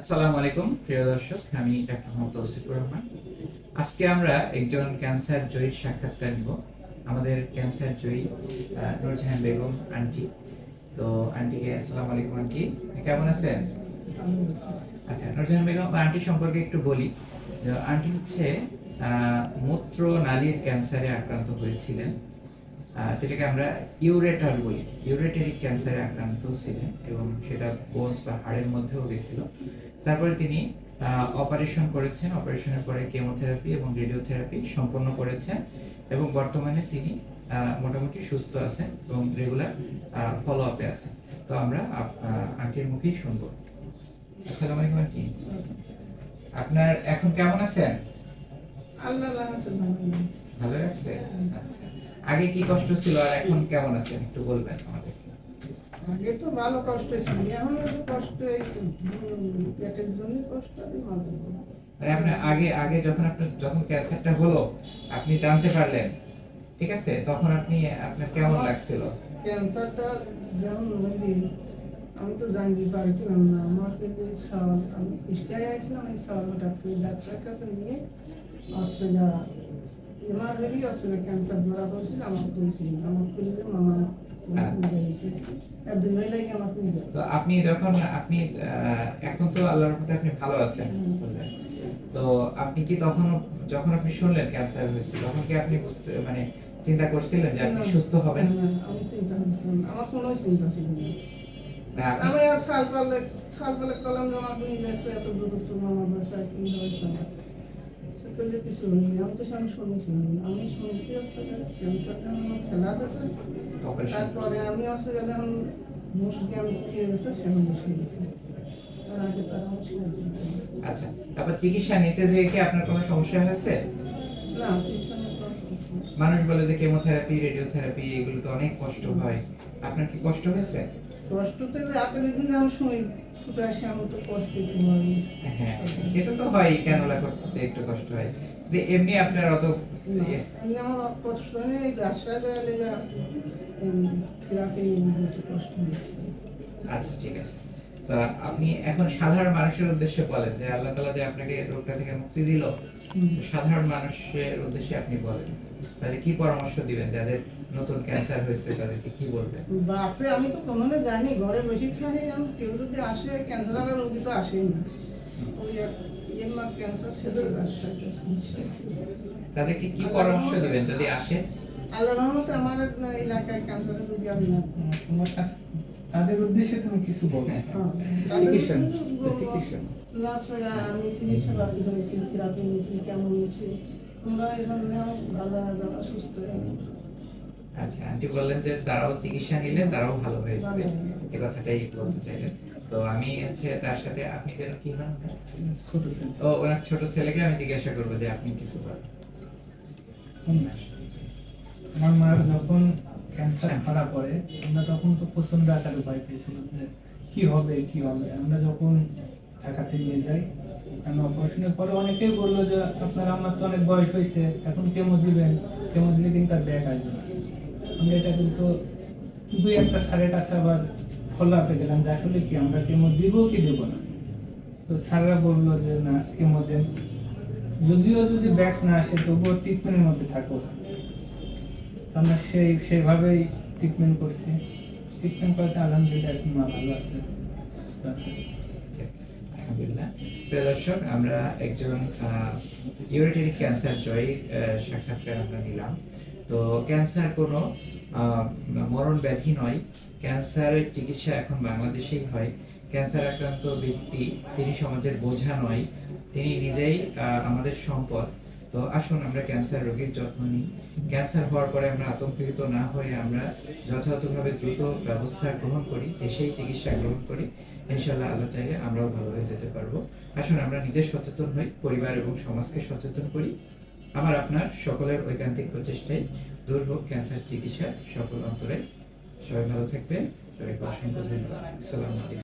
আসসালামু আলাইকুম, প্রিয় দর্শক, আমি ডাক্তার মোহাম্মদ তৌসিফুর রহমান। আজকে আমরা একজন ক্যান্সার জয়ীর সাক্ষাৎকার নিব। আমাদের ক্যান্সার জয়ী নূরজাহান বেগম আন্টি। তো আন্টিকে, আসসালামু আলাইকুম আন্টি। কেমন আছেন? আচ্ছা নূরজাহান বেগম আন্টি সম্পর্কে একটু বলি। আন্টি হচ্ছে মূত্র নালীর ক্যান্সারে আক্রান্ত হয়েছিলেন। যেটাকে আমরা ইউরেটার বলি। ইউরেটারি ক্যান্সারে আক্রান্ত ছিলেন এবং সেটা বোনস বা হাড়ের মধ্যেও গেছিল। তারপরে তিনি অপারেশন করেছেন। অপারেশনের পরে কেমোথেরাপি এবং রেডিওথেরাপি সম্পন্ন করেছেন এবং বর্তমানে তিনি মোটামুটি সুস্থ আছেন এবং রেগুলার ফলো আপে আছেন। তো আমরা আপ- মুখেই শুনব। আসসালামু আলাইকুম আন্টি। আপনার এখন কেমন আছেন? আল্লাহ ভালো আছে আচ্ছা। আগে কি কষ্ট ছিল আর এখন কেমন আছেন? একটু বলবেন আমাদের। আগে তো ভালো কষ্ট ছিল এখন একটু কষ্ট পেটের জন্য কষ্ট। মানে আপনার আগে আগে যখন আপনার যখন ক্যান্সারটা হলো আপনি জানতে পারলেন ঠিক আছে? তখন আপনি আপনার কেমন লাগছিল? ক্যান্সারটা যেমন হলি আমি তো জানতে পারছিলাম না। আমাকে যে সাল আমি পৃষ্ঠায় আইছিলাম এই করে ডাক্তার কাছে নিয়ে আসছে এমার বেরি না ক্যান্সার ধরা পড়ছিল আমার করেছিল আমার করলে মামা তো আপনি যখন আপনি এখন তো আল্লাহর রহমতে আপনি ভালো আছেন। তো আপনি কি তখন যখন আপনি শুনলেন ক্যান্সার হয়েছে তখন কি আপনি বুঝতে মানে চিন্তা করছিলেন যে আপনি সুস্থ হবেন? আমি চিন্তা করছিলাম। আমার কোনো চিন্তা ছিল না আমি আর সাল পালে সাল পালে কলম জমা করে গেছে এত দূরত্ব আমার আমি তো সঙ্গে শুনেছিলাম। আমি শুনছি ক্যান্সারটা আমার ফেলা গেছে। তারপরে আমি যখন খেয়ে গেছে আমার আচ্ছা তারপর চিকিৎসা নিতে কি আপনার কোনো সমস্যা হয়েছে? না কোনো। মানুষ বলে যে কেমোথেরাপি রেডিওথেরাপি এগুলো তো অনেক কষ্ট হয়। আপনার কি কষ্ট হয়েছে? কষ্টতে যে এত দিন আমি শুনি ফুটে আসে আমার তো কষ্ট হয়। সেটা তো হয় ক্যানোলা করতেছে একটু কষ্ট হয়। যে এমনি আপনার অত ইয়ে, আচ্ছা ঠিক আছে। তা আপনি এখন সাধারণ মানুষের উদ্দেশ্যে বলেন যে আল্লাহ তাআলা যে আপনাকে রোগটা থেকে মুক্তি দিল সাধারণ মানুষের উদ্দেশ্যে আপনি বলেন তাহলে কি পরামর্শ দিবেন যাদের নতুন ক্যান্সার হয়েছে তাদেরকে কি বলবেন? বাপরে আমি তো কোনো জানি ঘরে বসে থাকি আমি কেউ যদি আসে ক্যান্সারের রোগী তো আসেই না। ওই তাদেরকে কি পরামর্শ দিবেন যদি আসে? আল্লাহ রহমতে আমার এলাকায় ক্যান্সারের রোগী আমি তোমার কাছে তাদের উদ্দেশ্যে তুমি কিছু হ্যাঁ, চিকিৎসা চিকিৎসা নার্সরা আমি চিকিৎসা প্রাপ্তি হয়েছি থেরাপি নিয়েছি কেমন নিয়েছি। তোমরা এখানে ভালো যারা সুস্থ আচ্ছা আন্টি বললেন যে তারাও চিকিৎসা নিলে তারাও ভালো হয়ে যাবে। হয়ে। এই কথাটাই বলতে চাইলেন। তো আমি হচ্ছে তার সাথে আপনি যেন কি হন ছোট ছিল। ও ওনার ছোট ছেলেকে আমি জিজ্ঞাসা করব যে আপনি কিছু বলেন। আমার মার যখন ক্যান্সার ধরা পড়ে আমরা তখন তো প্রচণ্ড আকারে ভয় পেয়েছিলাম যে কি হবে কি হবে। আমরা যখন ঢাকাতে নিয়ে যাই আমি অপারেশনের পরে অনেকেই বলল যে আপনার আমার তো অনেক বয়স হয়েছে এখন কেমো দিবেন? কেমো দিলে কিন্তু আর ব্যাগ আসবে না। আমি এটা কিন্তু দুই একটা স্যারের কাছে আবার ফলো আপে গেলাম যে আসলে কি, আমরা কেমো দিব কি দেব না? তো স্যাররা বলল যে, না কেমো দেন যদিও যদি ব্যাক না আসে, তবুও ট্রিটমেন্টের মধ্যে থাকো। আমরা সেই সেভাবেই ট্রিটমেন্ট করছি। ট্রিটমেন্ট করতে আলহামদুলিল্লাহ এখন মা ভালো আছে, সুস্থ আছে। দর্শক, আমরা একজন ইউরিটারি ক্যান্সার জয়ী সাক্ষাৎকার আমরা নিলাম। তো ক্যান্সার কোনো মরণ ব্যাধি নয়। ক্যান্সারের চিকিৎসা এখন বাংলাদেশেই হয়। ক্যান্সার আক্রান্ত ব্যক্তি, তিনি সমাজের বোঝা নয়। তিনি নিজেই আমাদের সম্পদ। তো আসুন আমরা ক্যান্সার রোগীর যত্ন নিই। ক্যান্সার হওয়ার পরে আমরা আতঙ্কিত না হয়ে আমরা যথাযথভাবে দ্রুত ব্যবস্থা গ্রহণ করি, দেশেই চিকিৎসা গ্রহণ করি। ইনশাআল্লাহ আল্লাহ চাইলে আমরাও ভালো হয়ে যেতে পারব। আসুন আমরা নিজে সচেতন হই, পরিবার এবং সমাজকে সচেতন করি। আমার আপনার সকলের ঐকান্তিক প্রচেষ্টায় দুর্ভোগ ক্যান্সার চিকিৎসা সকল অন্তরে। সবাই ভালো থাকবেন। সবাইকে অসংখ্য ধন্যবাদ। আসসালামু আলাইকুম।